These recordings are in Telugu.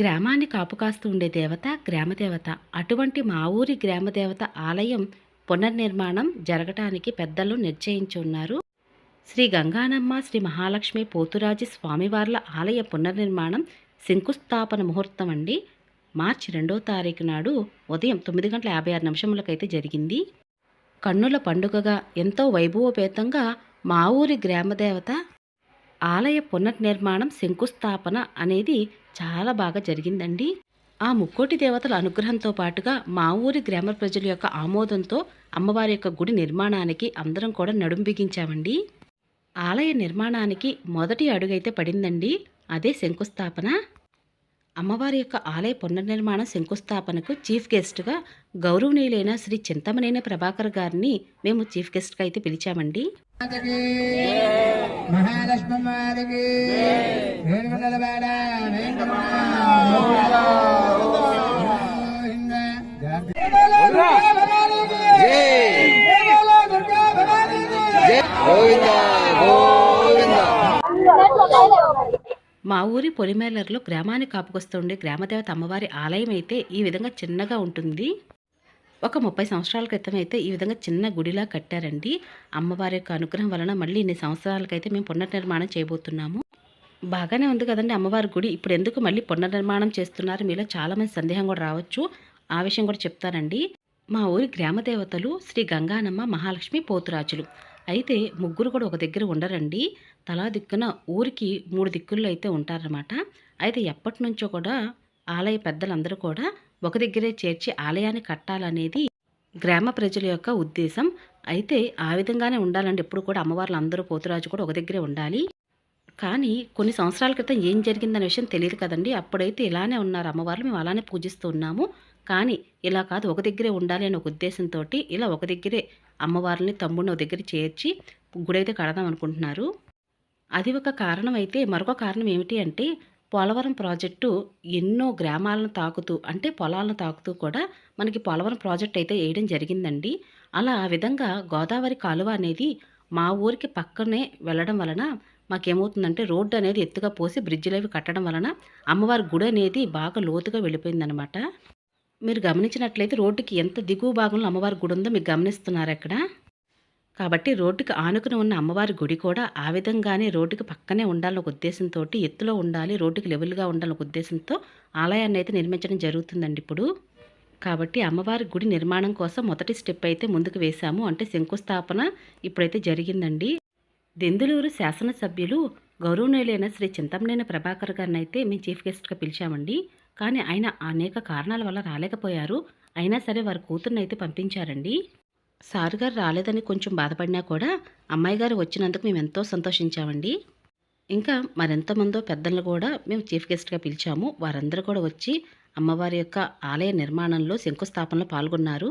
గ్రామాన్ని కాపుకాస్తూ ఉండే దేవత గ్రామదేవత అటువంటి మా ఊరి గ్రామదేవత ఆలయం పునర్నిర్మాణం జరగటానికి పెద్దలు నిర్ణయించున్నారు ఉన్నారు. శ్రీ గంగానమ్మ శ్రీ మహాలక్ష్మి పోతురాజు స్వామివార్ల ఆలయ పునర్నిర్మాణం శంకుస్థాపన ముహూర్తం అండి. మార్చి రెండో తారీఖు నాడు ఉదయం తొమ్మిది గంటల యాభై ఆరు నిమిషములకైతే జరిగింది. కన్నుల పండుగగా ఎంతో వైభవోపేతంగా మా ఊరి గ్రామదేవత ఆలయ పునర్నిర్మాణం శంకుస్థాపన అనేది చాలా బాగా జరిగిందండి. ఆ ముక్కోటి దేవతల అనుగ్రహంతో పాటుగా మా ఊరి గ్రామ ప్రజల యొక్క ఆమోదంతో అమ్మవారి యొక్క గుడి నిర్మాణానికి అందరం కూడా నడుం బిగించామండి. ఆలయ నిర్మాణానికి మొదటి అడుగైతే పడిందండి. అదే శంకుస్థాపన. అమ్మవారి యొక్క ఆలయ పునర్నిర్మాణం శంకుస్థాపనకు చీఫ్ గెస్ట్గా గౌరవనీయులైన శ్రీ చింతమనేని ప్రభాకర్ గారిని మేము చీఫ్ గెస్ట్గా అయితే పిలిచామండి. గోవింద మా ఊరి పొలిమేలర్లో గ్రామాన్ని కాపుకొస్తుండే గ్రామదేవత అమ్మవారి ఆలయం అయితే ఈ విధంగా చిన్నగా ఉంటుంది. ఒక ముప్పై సంవత్సరాల క్రితం అయితే ఈ విధంగా చిన్న గుడిలా కట్టారండి. అమ్మవారి యొక్క అనుగ్రహం వలన మళ్ళీ ఇన్ని సంవత్సరాలకైతే మేము పునర్నిర్మాణం చేయబోతున్నాము. బాగానే ఉంది కదండి అమ్మవారి గుడి. ఇప్పుడు ఎందుకు మళ్ళీ పునర్నిర్మాణం చేస్తున్నారు? మీలో చాలామంది సందేహం కూడా రావచ్చు. ఆ విషయం కూడా చెప్తానండి. మా ఊరి గ్రామదేవతలు శ్రీ గంగానమ్మ మహాలక్ష్మి పోతురాజులు. అయితే ముగ్గురు కూడా ఒక దగ్గర ఉండరండి. తలా దిక్కున ఊరికి మూడు దిక్కుల్లో అయితే ఉంటారన్నమాట. అయితే ఎప్పటి నుంచో కూడా ఆలయ పెద్దలందరూ కూడా ఒక దగ్గరే చేర్చి ఆలయాన్ని కట్టాలనేది గ్రామ ప్రజల యొక్క ఉద్దేశం. అయితే ఆ విధంగానే ఉండాలండి ఎప్పుడు కూడా అమ్మవార్లు అందరూ పోతురాజు కూడా ఒక దగ్గరే ఉండాలి. కానీ కొన్ని సంవత్సరాల క్రితం ఏం జరిగిందనే విషయం తెలియదు కదండి. అప్పుడైతే ఇలానే ఉన్నారు అమ్మవార్లు మేము అలానే పూజిస్తూ ఉన్నాము. కానీ ఇలా కాదు ఒక దగ్గరే ఉండాలి అనే ఒక ఉద్దేశంతో ఇలా ఒక దగ్గరే అమ్మవారిని తమ్ముడిని ఒక దగ్గర చేర్చి గుడైతే కడదాం అనుకుంటున్నారు. అది ఒక కారణం అయితే మరొక కారణం ఏమిటి అంటే పోలవరం ప్రాజెక్టు ఎన్నో గ్రామాలను తాకుతూ అంటే పొలాలను తాకుతూ కూడా మనకి పోలవరం ప్రాజెక్ట్ అయితే వేయడం జరిగిందండి. అలా ఆ విధంగా గోదావరి కాలువ అనేది మా ఊరికి పక్కనే వెళ్ళడం వలన మాకేమవుతుందంటే రోడ్డు అనేది ఎత్తుగా పోసి బ్రిడ్జిలు అవి కట్టడం వలన అమ్మవారి గుడి అనేది బాగా లోతుగా వెళ్ళిపోయిందనమాట మీరు గమనించినట్లయితే రోడ్డుకి ఎంత దిగువ భాగంలో అమ్మవారి గుడి ఉందో మీరు గమనిస్తున్నారు అక్కడ కాబట్టి రోడ్డుకి ఆనుకుని ఉన్న అమ్మవారి గుడి కూడా ఆ విధంగానే రోడ్డుకి పక్కనే ఉండాలన్న ఒక ఉద్దేశంతో ఎత్తులో ఉండాలి రోడ్డుకి లెవెల్గా ఉండాలన్న ఒక ఉద్దేశంతో ఆలయాన్ని అయితే నిర్మించడం జరుగుతుందండి ఇప్పుడు. కాబట్టి అమ్మవారి గుడి నిర్మాణం కోసం మొదటి స్టెప్ అయితే ముందుకు వేశాము. అంటే శంకుస్థాపన ఇప్పుడైతే జరిగిందండి. దెందులూరు శాసనసభ్యులు గౌరవనీయులైన శ్రీ చింతమనేని ప్రభాకర్ గారిని అయితే మేము చీఫ్ గెస్ట్గా పిలిచామండి. కానీ ఆయన అనేక కారణాల వల్ల రాలేకపోయారు. అయినా సరే వారి కూతుర్ని అయితే పంపించారండి. సార్ గారు రాలేదని కొంచెం బాధపడినా కూడా అమ్మాయి గారు వచ్చినందుకు మేము ఎంతో సంతోషించామండి. ఇంకా మరెంతమందో పెద్దలను కూడా మేము చీఫ్ గెస్ట్గా పిలిచాము. వారందరూ కూడా వచ్చి అమ్మవారి యొక్క ఆలయ నిర్మాణంలో శంకుస్థాపనలో పాల్గొన్నారు.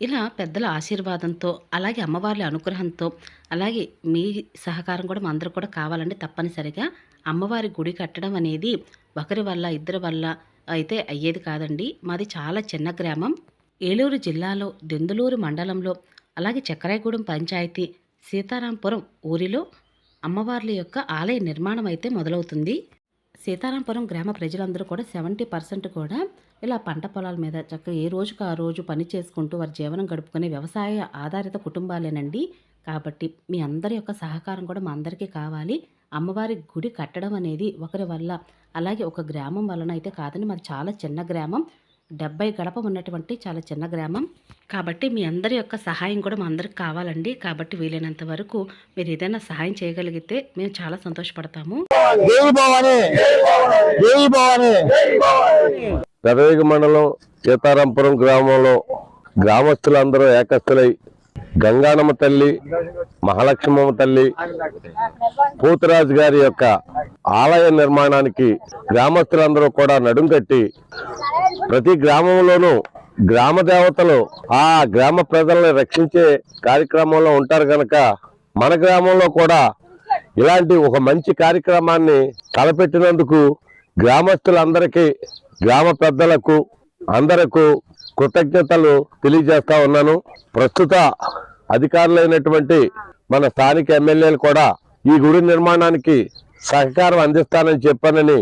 ఇలా పెద్దల ఆశీర్వాదంతో అలాగే అమ్మవార్ల అనుగ్రహంతో అలాగే మీ సహకారం కూడా మా అందరూ కూడా కావాలండి తప్పనిసరిగా అమ్మవారి గుడి కట్టడం అనేది ఒకరి వల్ల ఇద్దరి వల్ల అయితే అయ్యేది కాదండి. మాది చాలా చిన్న గ్రామం. ఏలూరు జిల్లాలో దెందులూరు మండలంలో అలాగే చక్కరాయగూడెం పంచాయతీ సీతారాంపురం ఊరిలో అమ్మవార్ల యొక్క ఆలయ నిర్మాణం అయితే మొదలవుతుంది. సీతారాంపురం గ్రామ ప్రజలందరూ కూడా సెవెంటీ పర్సెంట్ కూడా ఇలా పంట పొలాల మీద చక్కగా ఏ రోజుకు ఆ రోజు పని చేసుకుంటూ వారి జీవనం గడుపుకునే వ్యవసాయ ఆధారిత కుటుంబాలేనండి. కాబట్టి మీ అందరి యొక్క సహకారం కూడా మా అందరికీ కావాలి. అమ్మవారి గుడి కట్టడం అనేది ఒకరి వల్ల అలాగే ఒక గ్రామం వలన అయితే కాదని మాది చాలా చిన్న గ్రామం. డెబ్బై గడప ఉన్నటువంటి చాలా చిన్న గ్రామం. కాబట్టి మీ అందరి యొక్క సహాయం కూడా మా అందరికి కావాలండి. కాబట్టి వీలైనంత వరకు మీరు ఏదైనా సహాయం చేయగలిగితే మేము చాలా సంతోషపడతాము. పెదవేగి మండలం సీతారాంపురం గ్రామంలో గ్రామస్తులందరూ ఏకస్తులై గంగానమ్మ తల్లి మహాలక్ష్మమ్మ తల్లి పోతురాజు గారి యొక్క ఆలయ నిర్మాణానికి గ్రామస్తులందరూ కూడా నడుం కట్టి ప్రతి గ్రామంలోనూ గ్రామ దేవతలు ఆ గ్రామ ప్రజల్ని రక్షించే కార్యక్రమంలో ఉంటారు కనుక మన గ్రామంలో కూడా ఇలాంటి ఒక మంచి కార్యక్రమాన్ని తలపెట్టినందుకు గ్రామస్తులందరికీ గ్రామ పెద్దలకు అందరకు కృతజ్ఞతలు తెలియజేస్తా ఉన్నాను. ప్రస్తుత అధికారులైనటువంటి మన స్థానిక ఎమ్మెల్యేలు కూడా ఈ గుడి నిర్మాణానికి సహకారం అందిస్తానని చెప్పానని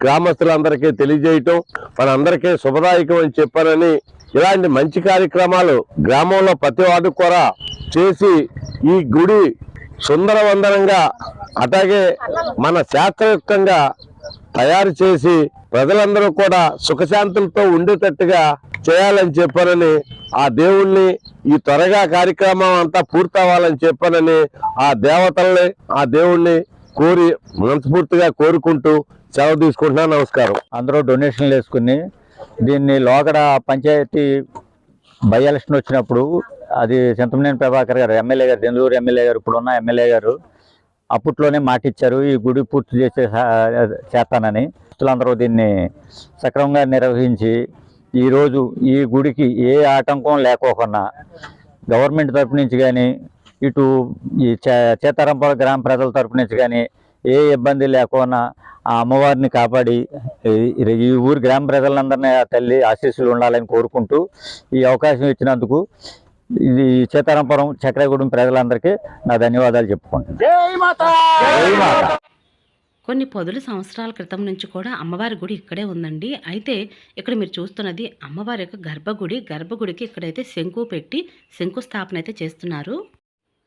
గ్రామస్తులందరికీ తెలియజేయటం మనందరికీ శుభదాయకం అని చెప్పానని ఇలాంటి మంచి కార్యక్రమాలు గ్రామంలో ప్రతి వాడు కూడా చేసి ఈ గుడి సుందరవందనంగా అట్లాగే మన శాస్త్రయుక్తంగా తయారు చేసి ప్రజలందరూ కూడా సుఖశాంతులతో ఉండేటట్టుగా చేయాలని చెప్పానని ఆ దేవుణ్ణి ఈ త్వరగా కార్యక్రమం అంతా పూర్తవ్వాలని చెప్పానని ఆ దేవతల్ని ఆ దేవుణ్ణి కోరి మనస్ఫూర్తిగా కోరుకుంటూ సెలవు తీసుకుంటున్నాను నమస్కారం. అందరూ డొనేషన్లు వేసుకుని దీన్ని లోకడ పంచాయతీ బై ఎలక్షన్ వచ్చినప్పుడు అది చింతమనేని ప్రభాకర్ గారు ఎమ్మెల్యే గారు దెందులూరు ఎమ్మెల్యే గారు ఇప్పుడున్న ఎమ్మెల్యే గారు అప్పట్లోనే మాటిచ్చారు ఈ గుడి పూర్తి చేసే చేస్తానని. అందరూ దీన్ని సక్రమంగా నిర్వహించి ఈరోజు ఈ గుడికి ఏ ఆటంకం లేకోకుండా గవర్నమెంట్ తరపు నుంచి కానీ ఇటు ఈ చేతారంపాల గ్రామ ప్రజల తరపు నుంచి కానీ ఏ ఇబ్బంది లేకుండా ఆ అమ్మవారిని కాపాడి ఈ- ఊరి గ్రామ ప్రజలందరినీ ఆ తల్లి ఆశీస్సులు ఉండాలని కోరుకుంటూ ఈ అవకాశం ఇచ్చినందుకు ఇది సీతారాంపురం చక్రగూడెం ప్రజలందరికీ నా ధన్యవాదాలు చెప్పుకుంటున్నాను. కొన్ని పదుల సంవత్సరాల క్రితం నుంచి కూడా అమ్మవారి గుడి ఇక్కడే ఉందండి. అయితే ఇక్కడ మీరు చూస్తున్నది అమ్మవారి యొక్క గర్భగుడి. గర్భగుడికి ఇక్కడైతే శంకు పెట్టి శంకుస్థాపన అయితే చేస్తున్నారు.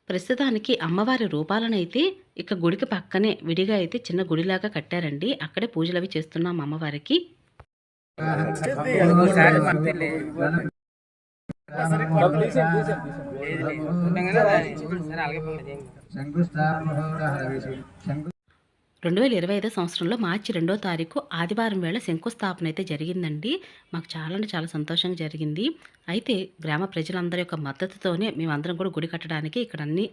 ప్రస్తుతానికి అమ్మవారి రూపాలను అయితే ఇక గుడికి పక్కనే విడిగా అయితే చిన్న గుడిలాగా కట్టారండి. అక్కడే పూజలు అవి చేస్తున్నాం అమ్మవారికి. శంకుస్థాపన రెండు వేల ఇరవై ఐదో సంవత్సరంలో మార్చి రెండో తారీఖు ఆదివారం వేళ శంకుస్థాపన అయితే జరిగిందండి. మాకు చాలా అంటే చాలా సంతోషంగా జరిగింది. అయితే గ్రామ ప్రజలందరి యొక్క మద్దతుతోనే మేమందరం కూడా గుడి కట్టడానికి ఇక్కడ అన్ని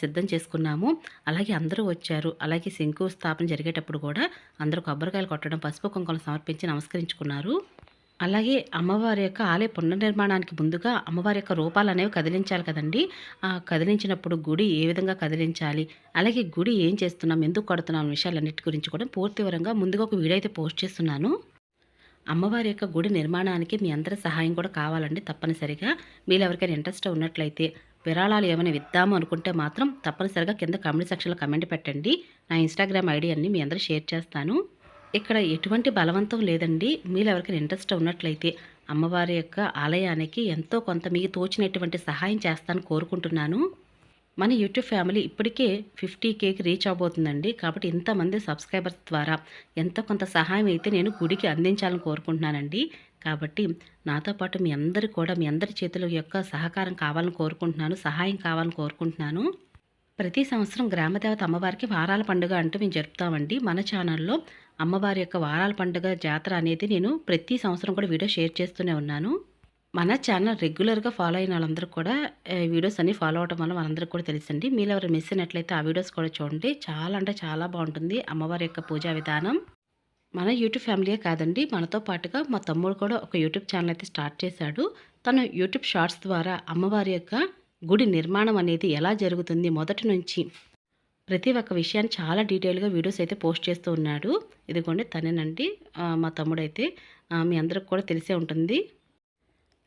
సిద్ధం చేసుకున్నాము. అలాగే అందరూ వచ్చారు. అలాగే శంకుస్థాపన జరిగేటప్పుడు కూడా అందరూ కొబ్బరికాయలు కొట్టడం పసుపు కుంకుమలు సమర్పించి నమస్కరించుకున్నారు. అలాగే అమ్మవారి యొక్క ఆలయ పునర్నిర్మాణానికి ముందుగా అమ్మవారి యొక్క రూపాలు అనేవి కదిలించాలి కదండి. ఆ కదిలించినప్పుడు గుడి ఏ విధంగా కదిలించాలి? అలాగే గుడి ఏం చేస్తున్నాం? ఎందుకు కడుతున్నాం? అనే విషయాలన్నిటి గురించి కూడా పూర్తి వివరంగా ముందుగా ఒక వీడియో అయితే పోస్ట్ చేస్తున్నాను. అమ్మవారి యొక్క గుడి నిర్మాణానికి మీ అందరి సహాయం కూడా కావాలండి తప్పనిసరిగా. మీరు ఎవరికైనా ఇంట్రెస్ట్ ఉన్నట్లయితే విరాళాలు ఏమైనా ఇద్దాము అనుకుంటే మాత్రం తప్పనిసరిగా కింద కమెంట్ సెక్షన్లో కమెంట్ పెట్టండి. నా ఇన్స్టాగ్రామ్ ఐడి అన్ని మీ అందరూ షేర్ చేస్తాను. ఇక్కడ ఎటువంటి బలవంతం లేదండి. మీరు ఎవరికైనా ఇంట్రెస్ట్ ఉన్నట్లయితే అమ్మవారి యొక్క ఆలయానికి ఎంతో కొంత మీకు తోచినటువంటి సహాయం చేస్తాను కోరుకుంటున్నాను. మన యూట్యూబ్ ఫ్యామిలీ ఇప్పటికే ఫిఫ్టీ కేకి రీచ్ అవబోతుందండి. కాబట్టి ఇంతమంది సబ్స్క్రైబర్స్ ద్వారా ఎంత కొంత సహాయం అయితే నేను గుడికి అందించాలని కోరుకుంటున్నానండి. కాబట్టి నాతో పాటు మీ అందరు కూడా మీ అందరి చేతుల యొక్క సహకారం కావాలని కోరుకుంటున్నాను సహాయం కావాలని కోరుకుంటున్నాను. ప్రతి సంవత్సరం గ్రామదేవత అమ్మవారికి వారాల పండుగ అంటూ మేము జరుపుతామండి. మన ఛానల్లో అమ్మవారి యొక్క వారాల పండుగ జాతర అనేది నేను ప్రతి సంవత్సరం కూడా వీడియో షేర్ చేస్తూనే ఉన్నాను. మన ఛానల్ రెగ్యులర్గా ఫాలో అయిన వాళ్ళందరూ కూడా వీడియోస్ అన్ని ఫాలో అవడం వల్ల మనందరికీ కూడా తెలుసండి. మీరు ఎవరు మిస్ అయినట్లయితే ఆ వీడియోస్ కూడా చూడండి. చాలా అంటే చాలా బాగుంటుంది అమ్మవారి యొక్క పూజా విధానం. మన యూట్యూబ్ ఫ్యామిలీయే కాదండి. మనతో పాటుగా మా తమ్ముడు కూడా ఒక యూట్యూబ్ ఛానల్ అయితే స్టార్ట్ చేశాడు. తను యూట్యూబ్ షార్ట్స్ ద్వారా అమ్మవారి యొక్క గుడి నిర్మాణం అనేది ఎలా జరుగుతుంది? మొదటి నుంచి ప్రతి ఒక్క విషయాన్ని చాలా డీటెయిల్గా వీడియోస్ అయితే పోస్ట్ చేస్తూ ఉన్నాడు. ఇదిగోండి తనేనండి. మా తమ్ముడైతే మీ అందరికి కూడా తెలిసే ఉంటుంది.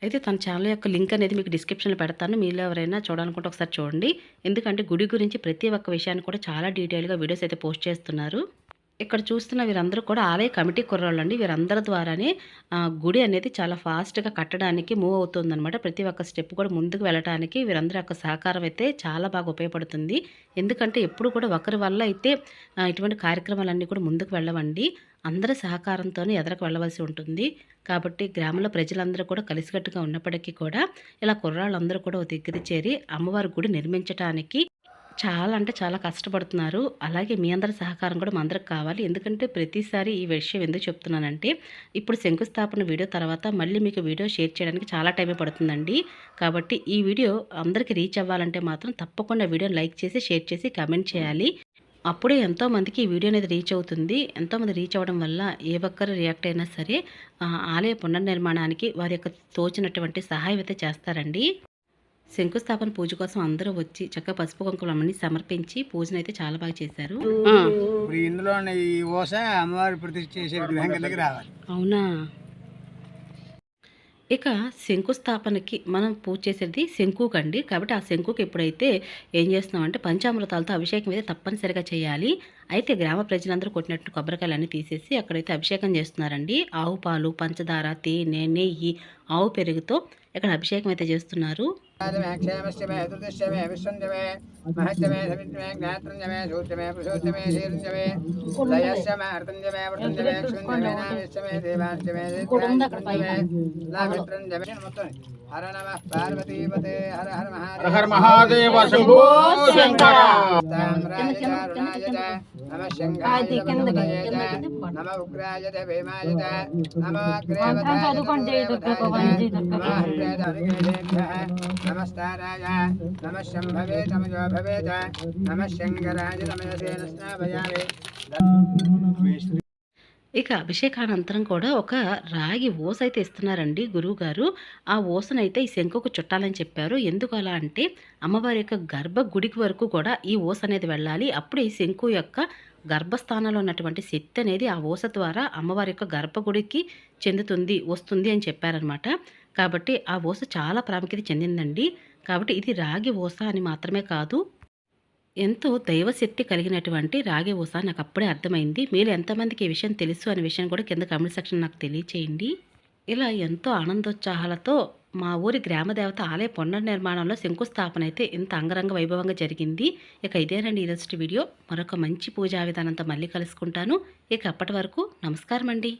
అయితే తన ఛానల్ యొక్క లింక్ అనేది మీకు డిస్క్రిప్షన్లో పెడతాను. మీలో ఎవరైనా చూడాలనుకుంటే ఒకసారి చూడండి. ఎందుకంటే గుడి గురించి ప్రతి ఒక్క విషయాన్ని కూడా చాలా డీటెయిల్గా వీడియోస్ అయితే పోస్ట్ చేస్తున్నారు. ఇక్కడ చూస్తున్న వీరందరూ కూడా ఆలయ కమిటీ కుర్రాళ్ళు అండి వీరందరి ద్వారానే గుడి అనేది చాలా ఫాస్ట్గా కట్టడానికి మూవ్ అవుతుందన్నమాట. ప్రతి ఒక్క స్టెప్ కూడా ముందుకు వెళ్ళడానికి వీరందరి యొక్క సహకారం అయితే చాలా బాగా ఉపయోగపడుతుంది. ఎందుకంటే ఎప్పుడు కూడా ఒకరి వల్ల అయితే ఇటువంటి కార్యక్రమాలన్నీ కూడా ముందుకు వెళ్ళవండి. అందరి సహకారంతోనే ఎదరకు వెళ్ళవలసి ఉంటుంది. కాబట్టి గ్రామంలో ప్రజలందరూ కూడా కలిసికట్టుగా ఉన్నప్పటికీ కూడా ఇలా కుర్రాళ్ళందరూ కూడా ఒక దగ్గర చేరి అమ్మవారి గుడి నిర్మించడానికి చాలా అంటే చాలా కష్టపడుతున్నారు. అలాగే మీ అందరి సహకారం కూడా మా అందరికి కావాలి. ఎందుకంటే ప్రతిసారి ఈ విషయం ఎందుకు చెప్తున్నానంటే ఇప్పుడు శంకుస్థాపన వీడియో తర్వాత మళ్ళీ మీకు వీడియో షేర్ చేయడానికి చాలా టైం పడుతుందండి. కాబట్టి ఈ వీడియో అందరికీ రీచ్ అవ్వాలంటే మాత్రం తప్పకుండా వీడియోని లైక్ చేసి షేర్ చేసి కమెంట్ చేయాలి. అప్పుడే ఎంతోమందికి ఈ వీడియో అనేది రీచ్ అవుతుంది. ఎంతోమంది రీచ్ అవ్వడం వల్ల ఏ ఒక్కరు రియాక్ట్ అయినా సరే ఆలయ పునర్నిర్మాణానికి వారి యొక్క తోచినటువంటి సహాయం అయితే చేస్తారండి. శంకుస్థాపన పూజ కోసం అందరూ వచ్చి చక్కగా పసుపు కుంకుమలన్నీ సమర్పించి పూజను అయితే చాలా బాగా చేశారు. ఇందులో ఈ ఓస అమ్మవారి ప్రతిష్ఠ చేసే విగ్రహం కిందకి రావాలి. అవునా? ఇక శంకుస్థాపనకి మనం పూజ చేసేది శంకుకండి కాబట్టి ఆ శంకుకి ఎప్పుడైతే ఏం చేస్తున్నామంటే పంచామృతాలతో అభిషేకం అయితే తప్పనిసరిగా చేయాలి. అయితే గ్రామ ప్రజలందరూ కొట్టినట్టు కొబ్బరికాయలు అన్నీ తీసేసి అక్కడైతే అభిషేకం చేస్తున్నారండి. ఆవు పాలు పంచదార తేనె నెయ్యి ఆవు పెరుగుతో ఇక్కడ అభిషేకం అయితే చేస్తున్నారు. హర నమ పార్వతీపతే హర హర మహాదేవ హర మహాదేవ శంభో శంకర. తామ్రాయ నమ శంఖాయ నమ ఉగ్రాయ భీమాయ నమ నమస్తారాయ నమ శంభవే తమజో భవేత నమ శంకరాయ తమయసేన స్నాపయామి ఇక అభిషేకానంతరం కూడా ఒక రాగి ఓస అయితే ఇస్తున్నారండి గురువు గారు ఆ ఓసనైతే ఈ శంకుకు చుట్టాలని చెప్పారు. ఎందుకు అలా అంటే అమ్మవారి యొక్క గర్భ గుడికి వరకు కూడా ఈ ఓస అనేది వెళ్ళాలి. అప్పుడు ఈ శంకు యొక్క గర్భస్థానంలో ఉన్నటువంటి శక్తి అనేది ఆ ఓస ద్వారా అమ్మవారి యొక్క గర్భగుడికి చెందుతుంది వస్తుంది అని చెప్పారనమాట కాబట్టి ఆ ఓస చాలా ప్రాముఖ్యత చెందిందండి. కాబట్టి ఇది రాగి ఓస అని మాత్రమే కాదు ఎంతో దైవశక్తి కలిగినటువంటి రాగి ఊస నాకు అప్పుడే అర్థమైంది. మీరు ఎంతమందికి ఈ విషయం తెలుసు అనే విషయం కూడా కింద కమెంట్ సెక్షన్ నాకు తెలియచేయండి. ఇలా ఎంతో ఆనందోత్సాహాలతో మా ఊరి గ్రామదేవత ఆలయ పునర్నిర్మాణంలో శంకుస్థాపన అయితే ఇంత అంగరంగ వైభవంగా జరిగింది. ఇక ఇదేనండి ఈరోజు వీడియో. మరొక మంచి పూజా విధానంతో మళ్ళీ కలుసుకుంటాను. ఇక అప్పటి వరకు నమస్కారం అండి